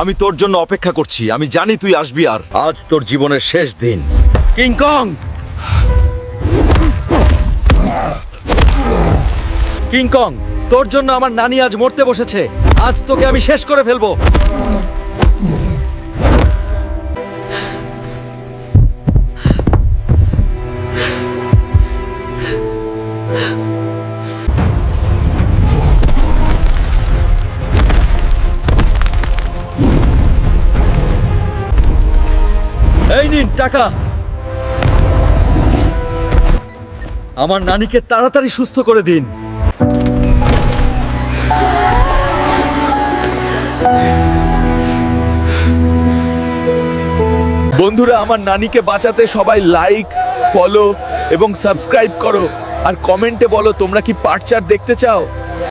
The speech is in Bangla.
আমি তোর জন্য অপেক্ষা করছি। আমি জানি তুই আসবি আর আজ তোর জীবনের শেষ দিন। কিংকং কিংকং তোর জন্য আমার নানি আজ মরতে বসেছে। আজ তোকে আমি শেষ করে ফেলব। এই নিন, টাকা। আমার নানিকে তাড়াতাড়ি সুস্থ করে দিন। বন্ধুরা, আমার নানিকে বাঁচাতে সবাই লাইক ফলো এবং সাবস্ক্রাইব করো। আর কমেন্টে বলো, তোমরা কি পার্ট চার দেখতে চাও?